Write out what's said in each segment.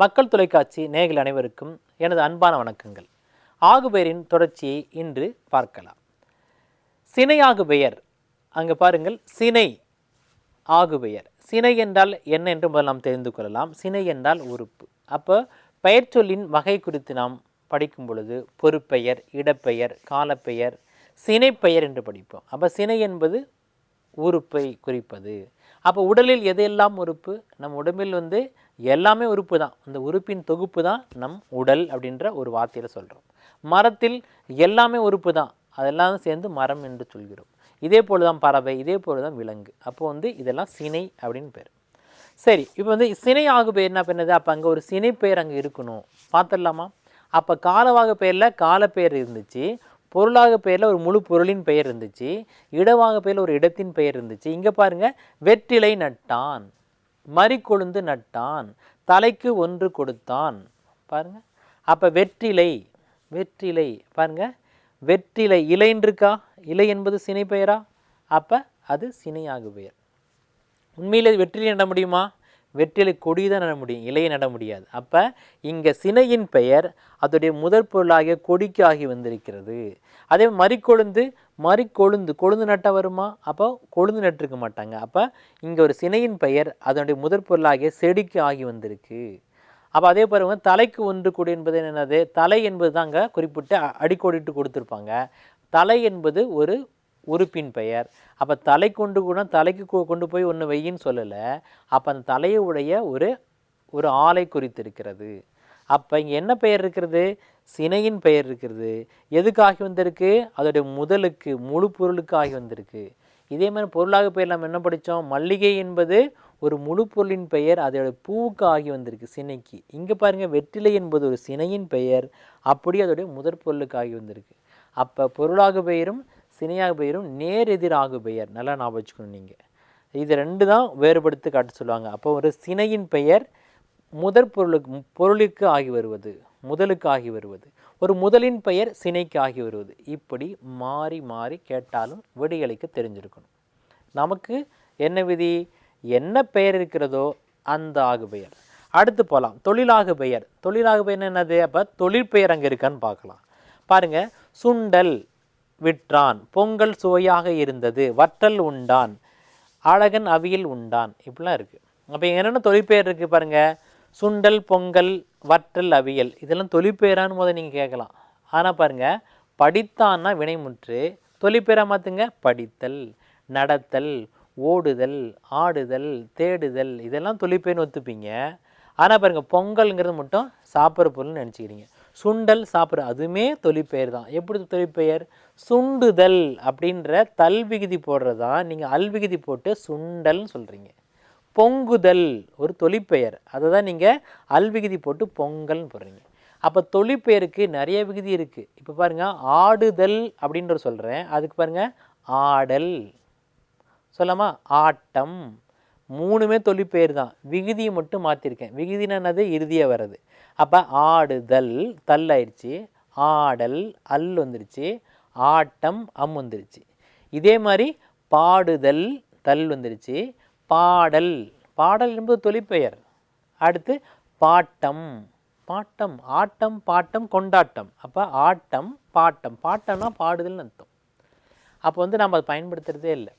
மக்கள் தொலைக்காட்சி நேயர்கள் அனைவருக்கும் எனது அன்பான வணக்கங்கள். ஆகுபெயரின் தொடர்ச்சியை இன்று பார்க்கலாம். சினை ஆகுபெயர். அங்கே பாருங்கள் சினை ஆகுபெயர். சினை என்றால் என்ன என்று முதல் நாம் தெரிந்து கொள்ளலாம். சினை என்றால் உறுப்பு. அப்போ பெயர் சொல்லின் வகை குறித்து நாம் படிக்கும் பொழுது பொறுப்பெயர் இடப்பெயர் காலப்பெயர் சினைப்பெயர் என்று படிப்போம். அப்போ சினை என்பது உறுப்பை குறிப்பது. அப்போ உடலில் எதையெல்லாம் உறுப்பு? நம் உடம்பில் வந்து எல்லாமே உறுப்பு தான். அந்த உறுப்பின் தொகுப்பு தான் நம் உடல் அப்படின்ற ஒரு வார்த்தையில் சொல்கிறோம் மரத்தில் எல்லாமே உறுப்பு தான். அதெல்லாம் சேர்ந்து மரம் என்று சொல்கிறோம். இதே போல் தான் பறவை இதே போல் தான் விலங்கு. அப்போ வந்து இதெல்லாம் சினை அப்படின்னு பேர். சரி இப்போ வந்து சினை ஆகு பெயர் என்ன பண்ணது? அப்போ அங்கே ஒரு சினை பெயர் அங்கே இருக்கணும். பார்த்துடலாமா? அப்போ காலவாக பெயரில் காலப்பெயர் இருந்துச்சு. பொருளாக பெயரில் ஒரு முழு பொருளின் பெயர் இருந்துச்சு. இடவாக பெயரில் ஒரு இடத்தின் பெயர் இருந்துச்சு. இங்கே பாருங்கள் வெற்றிலை நட்டான். மறிக்கொழுந்து நட்டான் தலைக்கு ஒன்று கொடுத்தான். பாருங்க. அப்போ வெற்றிலை வெற்றிலை பாருங்க. வெற்றிலை இலைன்னு இருக்கா இலை என்பது சினை பெயரா அப்போ அது சினையாகு பெயர் உண்மையிலே வெற்றிலை நட முடியுமா? வெற்றிலை கொடி தான் நட முடியும் இலையை நட முடியாது. அப்போ இங்கே சினையின் பெயர் அதோடைய முதற் பொருளாகிய கொடிக்கு ஆகி வந்திருக்கிறது. அதே மறிக்கொழுந்து மறிக்கொழுந்து கொழுந்து நட்ட வருமா? அப்போ கொழுந்து நட்டிருக்க மாட்டாங்க. அப்போ இங்கே ஒரு சினையின் பெயர் அதனுடைய முதற் பொருளாகிய செடிக்கு ஆகி வந்திருக்கு. அப்போ அதே பாருங்க தலைக்கு ஒன்று கொடி என்பது என்னது? தலை என்பது தாங்க குறிப்பிட்டு அடிக்கோடிட்டு கொடுத்துருப்பாங்க. தலை என்பது ஒரு உறுப்பின் பெயர். அப்போ தலை கொண்டு கூட தலைக்கு கொண்டு போய் ஒன்று வையின்னு சொல்லலை. அப்போ அந்த தலையை உடைய ஒரு ஒரு ஆலை குறித்திருக்கிறது. அப்போ இங்கே என்ன பெயர் இருக்கிறது? சினையின் பெயர் இருக்கிறது. எதுக்காகி வந்திருக்கு? அதோடைய முதலுக்கு முழு பொருளுக்கு ஆகி வந்திருக்கு. இதே மாதிரி பொருளாக பெயர் நம்ம என்ன படித்தோம் மல்லிகை என்பது ஒரு முழு பொருளின் பெயர் அதோட பூவுக்கு ஆகி வந்திருக்கு சினைக்கு. இங்கே பாருங்க வெற்றிலை என்பது ஒரு சினையின் பெயர் அப்படி அதோடைய முதற் பொருளுக்கு ஆகி வந்திருக்கு. அப்போ பொருளாக பெயரும் சினையாக பெயரும் நேர் எதிராகு பெயர் நல்லா ஞாபகம் வச்சுக்கணும் நீங்கள் இது ரெண்டு தான் வேறுபடுத்தி காட்ட சொல்லுவாங்க. அப்போ ஒரு சினையின் பெயர் முதற் பொருளுக்கு பொருளுக்கு ஆகி வருவது முதலுக்கு ஆகி வருவது. ஒரு முதலின் பெயர் சினைக்கு ஆகி வருவது. இப்படி மாறி மாறி கேட்டாலும் விடிகளுக்கு தெரிஞ்சிருக்கணும். நமக்கு என்ன விதி? என்ன பெயர் இருக்கிறதோ அந்த ஆகு பெயர் அடுத்து போகலாம் தொழிலாகு பெயர் தொழிலாகு பெயர் என்னது? அப்போ தொழிற்பெயர் அங்கே இருக்கான்னு பார்க்கலாம். பாருங்கள் சுண்டல். விற்றான். பொங்கல் சுவையாக இருந்தது. வற்றல் உண்டான். அழகன் அவியல் உண்டான். இப்படிலாம் இருக்குது அப்போ என்னென்ன தொழிற்பெயர் இருக்குது பாருங்கள் சுண்டல் பொங்கல் வற்றல் அவியல். இதெல்லாம் தொழிற்பெயரான்னு முதல் நீங்கள் கேட்கலாம். ஆனால் பாருங்கள் படித்தான்னா வினைமுற்று. தொழிற்பெயரா மாற்றுங்க படித்தல் நடத்தல் ஓடுதல் ஆடுதல் தேடுதல். இதெல்லாம் தொழிற்பெயர்னு ஒத்துப்பீங்க. ஆனால் பாருங்கள் பொங்கல்ங்கிறது மட்டும் சாப்பிட்ற பொருள்னு நினச்சிக்கிறீங்க. சுண்டல் சாப்பிட்ற அதுவுமே தொழிற்பெயர் தான். எப்படி தொழிற்பெயர்? சுண்டுதல் அப்படின்ற தல் விகுதி போடுறது தான் நீங்கள் அல் விகுதி போட்டு சுண்டல்னு சொல்கிறீங்க பொங்குதல் ஒரு தொழிற்பெயர். அதை தான் நீங்கள் அல் விகுதி போட்டு பொங்கல்னு போடுறீங்க. அப்போ தொழிற்பெயருக்கு நிறைய விகுதி இருக்குது இப்போ பாருங்கள் ஆடுதல் அப்படின்ற சொல்கிறேன் அதுக்கு பாருங்கள் ஆடல். சொல்லாமா ஆட்டம். மூணுமே தொழிற்பெயர் தான். விகுதியை மட்டும் மாற்றிருக்கேன் விகுதினது இறுதியாக வர்றது. அப்போ ஆடுதல் தல் ஆயிடுச்சு. ஆடல் அல் வந்துருச்சு. ஆட்டம் அம் வந்துருச்சு. இதே மாதிரி பாடுதல் தல் வந்துருச்சு. பாடல். பாடல் என்பது தொழிற்பெயர் அடுத்து பாட்டம். பாட்டம். ஆட்டம் பாட்டம் கொண்டாட்டம். அப்போ ஆட்டம் பாட்டம். பாட்டம்னா பாடுதல்னு அர்த்தம். அப்போ வந்து நம்ம அதை பயன்படுத்துகிறதே இல்லை.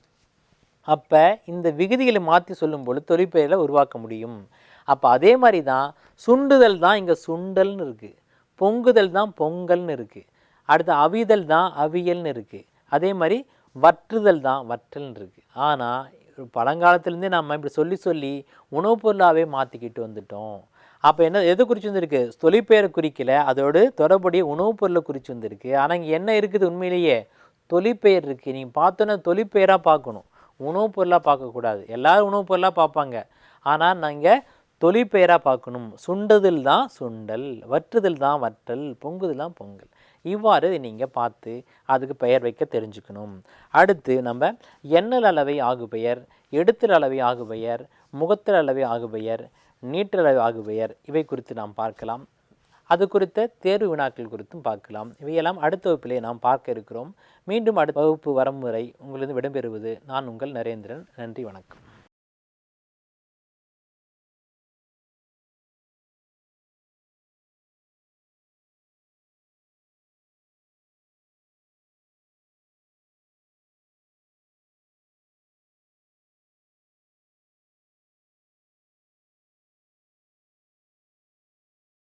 அப்போ இந்த விகுதிகளை மாற்றி சொல்லும்போது தொழிற்பெயரில் உருவாக்க முடியும். அப்போ அதே மாதிரி தான் சுண்டுதல் தான் இங்கே சுண்டல்னு இருக்குது பொங்குதல் தான் பொங்கல்னு இருக்குது அடுத்து அவிதல் தான் அவியல்னு இருக்குது அதே மாதிரி வற்றுதல் தான் வற்றல்னு இருக்குது ஆனால் பழங்காலத்துலேருந்தே நம்ம இப்படி சொல்லி சொல்லி உணவுப் பொருளாகவே மாற்றிக்கிட்டு வந்துட்டோம். அப்போ என்ன எது குறித்து வந்திருக்கு? தொழிற்பெயரை குறிக்கல அதோடு தொடர்புடைய உணவுப் பொருளை குறித்து வந்திருக்கு. ஆனால் இங்கே என்ன இருக்குது உண்மையிலேயே? தொழிற்பெயர் இருக்குது நீங்கள் பார்த்தோன்னா தொழிற்பெயராக பார்க்கணும். உணவுப் பொருளாக பார்க்கக்கூடாது. எல்லோரும் உணவுப் பொருளாக பார்ப்பாங்க. ஆனால் நாங்கள் தொழிற்பெயராக பார்க்கணும். சுண்டதில் தான் சுண்டல் வற்றுதல் தான் வற்றல் பொங்குதல் தான் பொங்கல். இவ்வாறு நீங்கள் பார்த்து அதுக்கு பெயர் வைக்க தெரிஞ்சுக்கணும். அடுத்து நம்ம எண்ணல் அளவை ஆகு பெயர் எடுத்தல் அளவை ஆகு பெயர் முகத்தல் அளவை ஆகு பெயர் நீட்டல் அளவை ஆகு பெயர் இவை குறித்து நாம் பார்க்கலாம். அது குறித்த தேர்வு வினாக்கள் குறித்தும் பார்க்கலாம். இவையெல்லாம் அடுத்த வகுப்பிலே நாம் பார்க்க இருக்கிறோம். மீண்டும் அடுத்த வகுப்பு வரும் வரை உங்களிருந்து விடைபெறுவது நான் உங்கள் நரேந்திரன். நன்றி வணக்கம்.